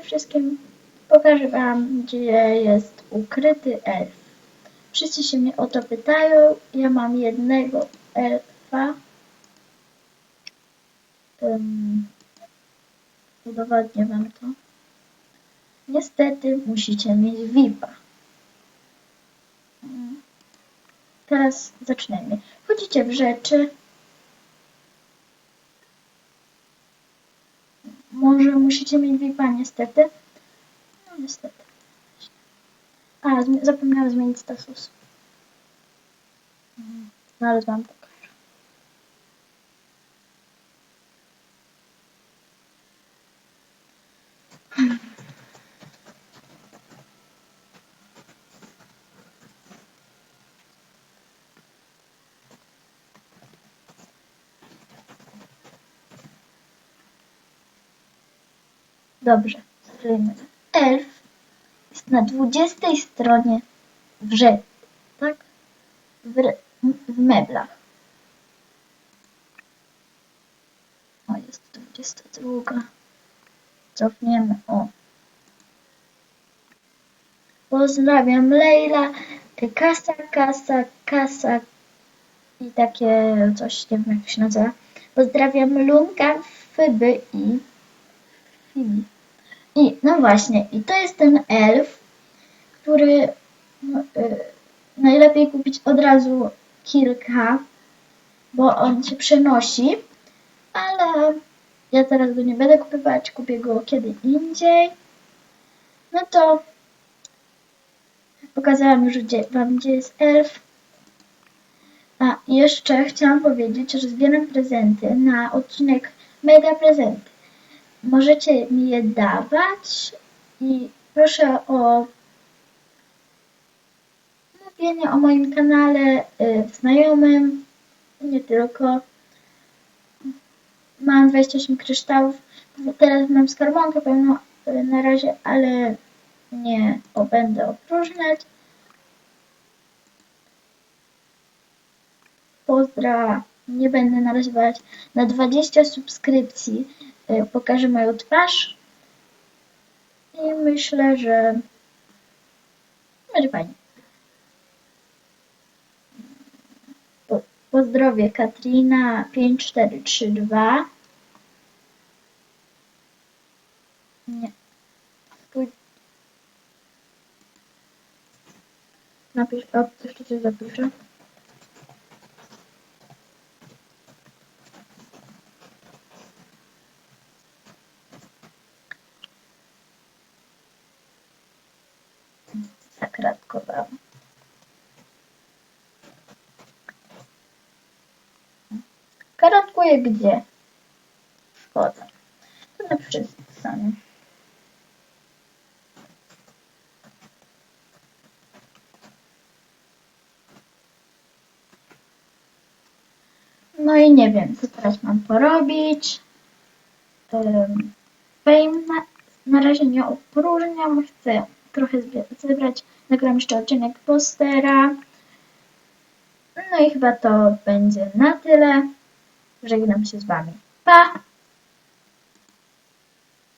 wszystkim pokażę Wam, gdzie jest ukryty elf. Wszyscy się mnie o to pytają. Ja mam jednego elfa. Um, udowodnię Wam to. Niestety musicie mieć VIP-a. Teraz zaczniemy. Wchodzicie w rzeczy. Może musicie mieć VIP-a niestety. No niestety. A, zapomniałam zmienić status. Mm, Zaraz wam pokażę. Dobrze, spróbujmy. Elf jest na 20 stronie w rzece, tak? W, w meblach. O, jest 22. Cofniemy, o. Pozdrawiam Leila, kasa, kasa, kasa i takie coś, nie wiem jak się nazywa. Pozdrawiam Lunka, Fyby i Fibi. I no właśnie, i to jest ten elf, który no, y, najlepiej kupić od razu kilka, bo on się przenosi, ale ja teraz go nie będę kupować, kupię go kiedy indziej. No to pokazałam już gdzie, Wam, gdzie jest elf. A jeszcze chciałam powiedzieć, że zbieram prezenty na odcinek Mega Prezenty możecie mi je dawać i proszę o mówienie o moim kanale y, znajomym, nie tylko. Mam 28 kryształów, teraz mam skarbonkę pełną y, na razie, ale nie będę opróżniać. Pozdra, nie będę naraziwać na 20 subskrypcji pokażę moją twarz i myślę, że będzie fajnie. Po, pozdrowie Katrina 5432 Nie. Napisz, o, jeszcze coś zapiszę. Zakratkowałam. Karatkuję gdzie? Szkoda. To na przystani. No i nie wiem, co teraz mam porobić. Fame na, na razie nie opróżniam, chcę trochę zebrać. Nagram jeszcze odcinek postera. No i chyba to będzie na tyle. Żegnam się z Wami. Pa!